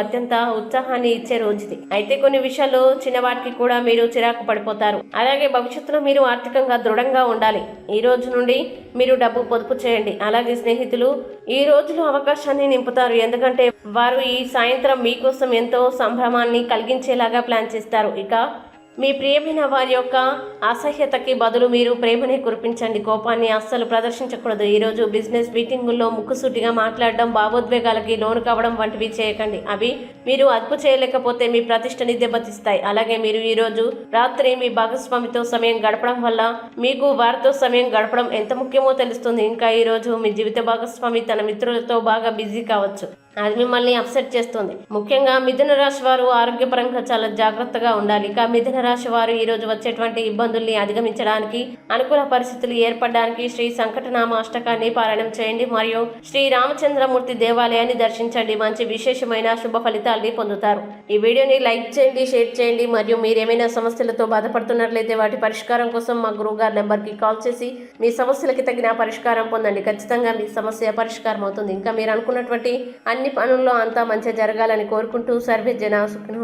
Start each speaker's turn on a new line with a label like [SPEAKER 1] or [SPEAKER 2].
[SPEAKER 1] అత్యంత ఉత్సాహాన్ని ఇచ్చే రోజుది. అయితే కొన్ని విషయాల్లో చిన్నవాటికి కూడా మీరు చిరాకు పడిపోతారు. అలాగే భవిష్యత్తులో మీరు ఆర్థికంగా దృఢంగా ఉండాలి. ఈ రోజు నుండి మీరు డబ్బు పొదుపు చేయండి. అలాగే స్నేహితులు ఈ రోజులో అవకాశాన్ని నింపుతారు. ఎందుకంటే వారు ఈ సాయంత్రం మీకోసం ఎంతో సంభ్రమాన్ని కలిగించేలాగా ప్లాన్ చేస్తారు. ఇక మీ ప్రియమైన వారి యొక్క అసహ్యతకి బదులు మీరు ప్రేమని కురిపించండి. కోపాన్ని అస్సలు ప్రదర్శించకూడదు. ఈరోజు బిజినెస్ మీటింగుల్లో ముక్కుసూటిగా మాట్లాడడం భావోద్వేగాలకి లోను కావడం వంటివి చేయకండి. అవి మీరు అదుపు చేయలేకపోతే మీ ప్రతిష్టని దెబ్బతీస్తాయి. అలాగే మీరు ఈరోజు రాత్రి మీ భాగస్వామితో సమయం గడపడం వల్ల మీకు వారితో సమయం గడపడం ఎంత ముఖ్యమో తెలుస్తుంది. ఇంకా ఈరోజు మీ జీవిత భాగస్వామి తన మిత్రులతో బాగా బిజీ కావచ్చు. అది మిమ్మల్ని అప్సెట్ చేస్తుంది. ముఖ్యంగా మిథున రాశి వారు ఆరోగ్యపరంగా చాలా జాగ్రత్తగా ఉండాలి. ఇక మిథున రాశి వారు ఈ రోజు వచ్చేటువంటి ఇబ్బందుల్ని అధిగమించడానికి అనుకూల పరిస్థితులు ఏర్పడడానికి శ్రీ సంకటనామ అష్టకాన్ని పారాయణం చేయండి. మరియు శ్రీ రామచంద్రమూర్తి దేవాలయాన్ని దర్శించండి. మంచి విశేషమైన శుభ ఫలితాల్ని పొందుతారు. ఈ వీడియోని లైక్ చేయండి షేర్ చేయండి. మరియు మీరు ఏమైనా సమస్యలతో బాధపడుతున్నట్లయితే వాటి పరిష్కారం కోసం మా గురువు గారి నెంబర్కి కాల్ చేసి మీ సమస్యలకి తగిన పరిష్కారం పొందండి. ఖచ్చితంగా మీ సమస్య పరిష్కారం అవుతుంది ఇంకా మీరు అనుకున్నటువంటి అన్ని అన్ని పనుల్లో అంతా మంచిగా జరగాలని కోరుకుంటూ సర్వే జన సుఖినో